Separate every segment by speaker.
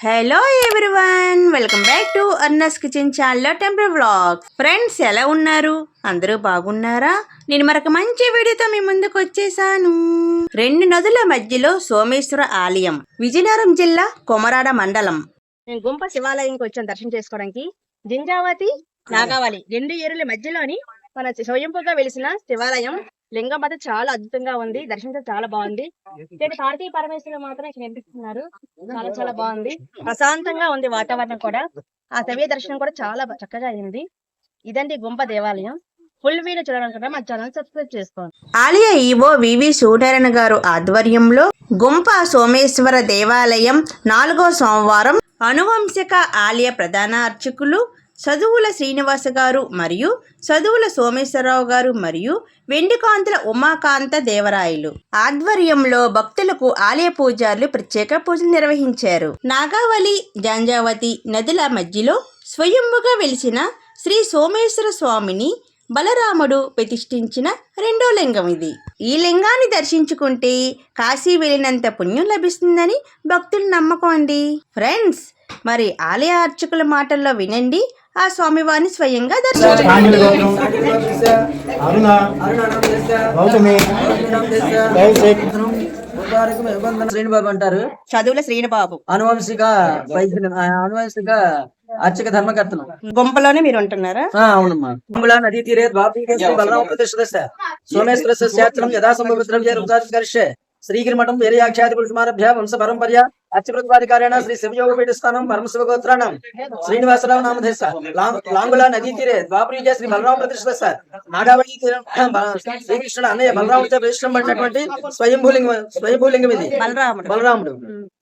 Speaker 1: Hello everyone welcome back to Arnas kitchen channel temple blog friends ఎలా ఉన్నారు? అందరూ బాగున్నారా? నేను మరొక మంచి వీడియోతో మీ ముందుకు వచ్చేసాను. రెండు నదుల మధ్యలో సోమేశ్వర ఆలయం విజయనగరం జిల్లా కొమరాడ మండలం.
Speaker 2: నేను గుంప శివాలయంకి వచ్చాను దర్శనం చేసుకోవడానికి. జింజావతి నాగావళి రెండు ఏరుల మధ్యలోని మన స్వయంపుగా వెలిసిన శివాలయం లింగం అయితే చాలా అద్భుతంగా ఉంది. దర్శనం చాలా బాగుంది. ఇక్కడ కార్తీయ పరమేశ్వరులు మాత్రం ఇక్కడ కనిపిస్తున్నారు చాలా చాలా బాగుంది. ప్రశాంతంగా ఉంది వాతావరణం కూడా. ఆ శివ దర్శనం కూడా చాలా చక్కగా అయింది. ఇదండి గుంప దేవాలయం. ఫుల్ వీడియో చూడాలనుకుంటే మా ఛానల్ సబ్స్క్రైబ్ చేసుకోండి.
Speaker 1: ఆలయ ఈవో వివి సూర్యనారాయణ గారు ఆధ్వర్యంలో గుంప సోమేశ్వర దేవాలయం నాలుగో సోమవారం అనువంశిక ఆలయ ప్రధాన అర్చకులు చదువుల శ్రీనివాస గారు మరియు చదువుల సోమేశ్వరరావు గారు మరియు వెండికాంతుల ఉమాకాంత దేవరాయలు. ఆధ్వర్యంలో భక్తులకు ఆలయ పూజారులు ప్రత్యేక పూజలు నిర్వహించారు. నాగావళి జాంజావతి నదుల మధ్యలో స్వయంభుగా వెలిసిన శ్రీ సోమేశ్వర స్వామిని బలరాముడు ప్రతిష్ఠించిన రెండో లింగం ఇది. ఈ లింగాన్ని దర్శించుకుంటే కాశీ వెళ్ళినంత పుణ్యం లభిస్తుందని భక్తులు నమ్మకం అండి. ఫ్రెండ్స్ మరి ఆలయ అర్చకుల మాటల్లో వినండి. ఆ స్వామివారిని స్వయంగా
Speaker 3: శ్రీనిబాబు అంటారు.
Speaker 2: చదువుల శ్రీనిబాబు.
Speaker 3: అనువంశిక వైద్యులు అనువంశిక అర్చక ధర్మకర్తను
Speaker 2: గుంపలోనే మీరు ఉంటున్నారా?
Speaker 3: ఆ, అవునమ్మా. కుంభలా నదీ తీరే బలరామ సోమేశ్వర శాస్త్రం యథా సంభవిద్రవ్య రుద్రాధికరిష్యే శ్రీగిరిమఠం వేరయాఖ్యాతి పురుషమారభ్య వంశ పరంపర్య. అర్చకృత్వాధికారేణ శ్రీ శివయోగపీఠ స్థానం పరమ శివగోత్రాణం శ్రీనివాసరావు నామధేశ లాంగుల నదీ తీరే ద్వాపరీకే శ్రీ బలరామ ప్రతిష్ఠిత నాగావళి తీరం శ్రీకృష్ణుడు అన్నయ్య బలరాముడితో ప్రతిష్టపడినటువంటి స్వయంభూలింగం స్వయంభూలింగం ఇది.
Speaker 2: బలరాముడు.
Speaker 3: బలరాముడు.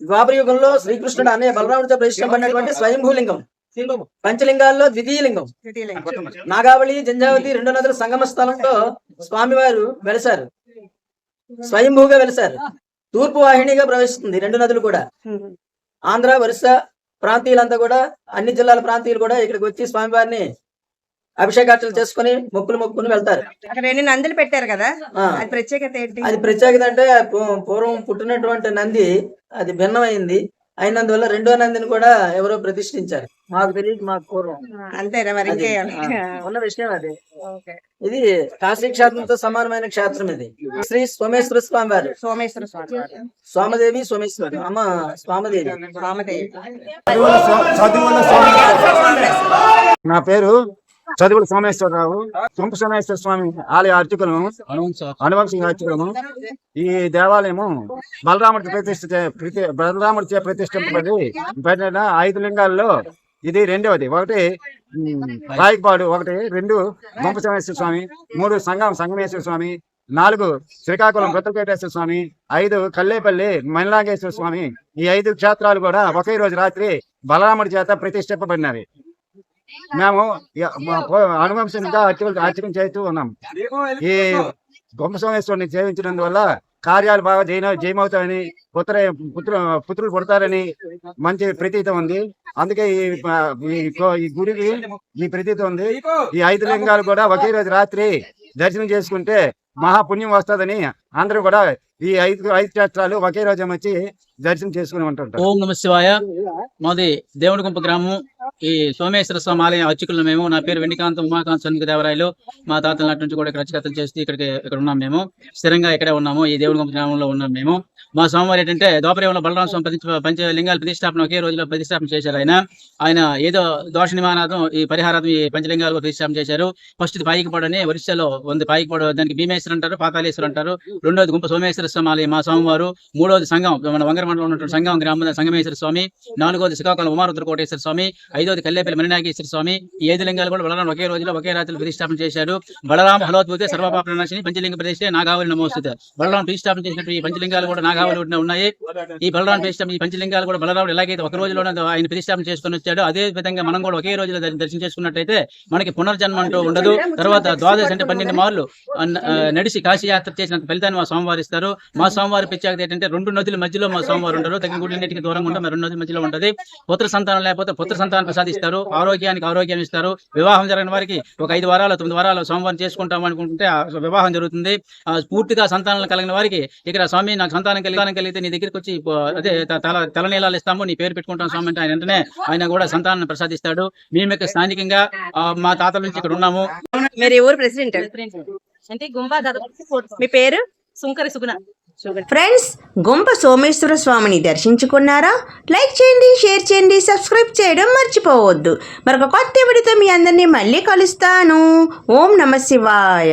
Speaker 3: ద్వాపర యుగంలో శ్రీకృష్ణుడు అనే బలరాముడితో ప్రతిష్టపడినటువంటి స్వయంభూలింగం. పంచలింగాల్లో ద్వితీయ లింగం నాగావళి జంజావతి రెండు నదుల సంగమ స్థలంలో స్వామివారు వెలిసారు. స్వయంభూగా వెలిసారు. తూర్పు వాహినిగా ప్రవేశిస్తుంది రెండు నదులు కూడా. ఆంధ్ర ఒరిస్సా ప్రాంతీయులంతా కూడా అన్ని జిల్లాల ప్రాంతీయులు కూడా ఇక్కడికి వచ్చి స్వామివారిని అభిషేకార్చనలు చేసుకుని మొక్కులు మొక్కుని వెళ్తారు.
Speaker 2: నందులు పెట్టారు కదా. అది ప్రత్యేకత ఏంటి?
Speaker 3: అది ప్రత్యేకత అంటే పూర్వం పుట్టినటువంటి నంది అది భిన్నమైంది. అయినందువల్ల రెండో నందిని కూడా ఎవరో ప్రతిష్ఠించారు. మాకు తెలియదు మాకు పూర్వం
Speaker 2: అంతేనా మరి
Speaker 3: ఉన్న విషయం అది.
Speaker 2: ఓకే.
Speaker 3: ఇది కాశీ క్షేత్రంతో సమానమైన క్షేత్రం ఇది. శ్రీ సోమేశ్వర స్వామి వారు.
Speaker 2: సోమేశ్వర స్వామి.
Speaker 3: స్వామదేవి సోమేశ్వరి అమ్మ స్వామదేవి.
Speaker 2: వామదేవి
Speaker 4: చదువుల స్వా- చదువుల స్వామి. నా పేరు చదువుల సోమేశ్వరరావు. సొంప సోమేశ్వర స్వామి ఆలయ అర్చకులను అనువంశిక అర్చకులను ఈ దేవాలయము బలరాముడికి ప్రతిష్ఠ బలరాముడి చే ప్రతిష్ఠింపబడి ఐదు లింగాల్లో ఇది రెండవది. ఒకటి ఉమ్, రాయకపాడు ఒకటి రెండు గుంప సోమేశ్వర స్వామి మూడు సంగం సంగమేశ్వర స్వామి నాలుగు శ్రీకాకుళం భద్రపేటేశ్వర స్వామి ఐదు కల్లేపల్లి మణిలాగేశ్వర స్వామి ఈ ఐదు క్షేత్రాలు కూడా ఒకే రోజు రాత్రి బలరాముడి చేత ప్రతిష్ఠింపబడినవి. మేము అనువంశంగా అర్చకులు అర్చకం చేస్తూ ఉన్నాం. ఈ గొప్ప సోమేశ్వరుని సేవించినందువల్ల కార్యాలు బాగా జయ జయమవుతాయని పుత్ర పుత్ర పుత్రులు పుడతారని మంచి ప్రతీత ఉంది. అందుకే ఈ ప- ఈ గుడికి ఈ ప్రతీత ఉంది. ఈ ఐదు లింగాలు కూడా ఒకే రోజు రాత్రి దర్శనం చేసుకుంటే మహాపుణ్యం వస్తుందని అందరూ కూడా ఈ ఐదు ఐదు క్షేత్రాలు ఒకే రోజు వచ్చి దర్శనం చేసుకుని ఉంటుంటారు
Speaker 5: ఓం నమ శివాయ. మాది దేవుడిగుంప గ్రామం ఈ సోమేశ్వర స్వామి ఆలయం అర్చకులు మేము. నా పేరు వెండికాంత ఉమాకాంత్ సన్నిధి దేవరాయలు. మా తాతల నాటి నుంచి కూడా ఇక్కడ అర్చకత్వం చేస్తూ ఇక్కడికి ఇక్కడ ఉన్నాం మేము. స్థిరంగా ఇక్కడే ఉన్నాము. ఈ దేవుడిగుంప గ్రామంలో ఉన్నాం మేము. మా స్వామివారు ఏంటంటే దోపరేవంలో బలరామ స్వామి పంచ లింగాల ప్రతిష్టాపన ఒకే రోజులో ప్రతిష్టాపన చేశారు ఆయన. ఆయన ఏదో దోష నివారణార్థం ఈ పరిహారార్థం ఈ పంచలింగాలు ప్రతిష్టాపన చేశారు. ఫస్ట్ ఇది పాయికపాడు అని ఒరిస్సాలో ఉంది పాయికపాడు దానికి భీమేశ్వర అంటారు పాతాళేశ్వర అంటారు రెండోది గుంప సోమేశ్వర స్వామి ఆలయం మా స్వామివారు. మూడోది సంఘం. మన వంగర మండలం ఉన్నటువంటి సంఘం గ్రామ సంగమేశ్వర స్వామి నాలుగోది శ్రీకాకుళం ఉమారుద్ర కోటేశ్వర స్వామి ఐదోది కల్లేపల్లి మణినాగేశ్వర స్వామి ఈ ఐదు లింగాలు కూడా బలరాం ఒకే రోజులో ఒకే రాత్రి ప్రతిష్టాపన చేశారు. బలరాం హలోద్భూతే సర్వపాప పంచలింగ ప్రతిష్ఠే నాగావళి నమోస్తుతే. బలరాం ప్రతిష్టాపన చేసినటువంటి ఈ పంచలింగాలు కూడా నాగావళి ఉన్నాయి. ఈ బలరాం ప్రతిష్టాపన ఈ పంచలింగాలు కూడా బలరాముడు ఎలాగైతే ఒక రోజులోనే ఆయన ప్రతిష్టాపన చేసుకుని వచ్చాడు అదే విధంగా మనం కూడా ఒకే రోజులో దర్శనం చేసుకున్నట్టయితే మనకి పునర్జన్మ అంటూ ఉండదు. తర్వాత ద్వాదశ అంటే పన్నెండు మార్లు నడిచి కాశీయాత్ర చేసినంత ఫలితాన్ని మా స్వామివారు ఇస్తారు. మా స్వామివారి ప్రత్యేకత ఏంటంటే రెండు నదుల మధ్యలో మా స్వామివారు ఉంటారు తగిన గుడిన్నిటికి దూరంగా ఉంటాం రెండు నదుల మధ్యలో ఉంటది. పుత్ర సంతానం లేకపోతే పుత్ర సంతానం ప్రసాదిస్తారు. ఆరోగ్యానికి ఆరోగ్యం ఇస్తారు. వివాహం జరిగిన వారికి ఒక ఐదు వారాలు తొమ్మిది వారాలు సోమవారం చేసుకుంటాం అనుకుంటే ఆ వివాహం జరుగుతుంది. పూర్తిగా సంతానం కలిగిన వారికి ఇక్కడ స్వామి నాకు సంతానం కలిగి సంతానం కలిగితే నీ దగ్గరికి వచ్చి అదే తల తల నీలాలు ఇస్తాము నీ పేరు పెట్టుకుంటాం స్వామి అంటే ఆయన వెంటనే ఆయన కూడా సంతానాన్ని ప్రసాదిస్తాడు. మేము ఇక్కడ స్థానికంగా మా తాతల నుంచి ఇక్కడ ఉన్నాము.
Speaker 2: మీరు ఊరు ప్రెసిడెంట్? అంటే గుంబా మీ పేరు? సుంకరి సుగుణ.
Speaker 1: ఫ్రెండ్స్ గుంప సోమేశ్వర స్వామిని దర్శించుకున్నారా? లైక్ చేయండి షేర్ చేయండి సబ్స్క్రైబ్ చేయడం మర్చిపోవద్దు. మరొక కొత్త విడితో మీ అందరినీ మళ్ళీ కలుస్తాను. ఓం నమ శివాయ.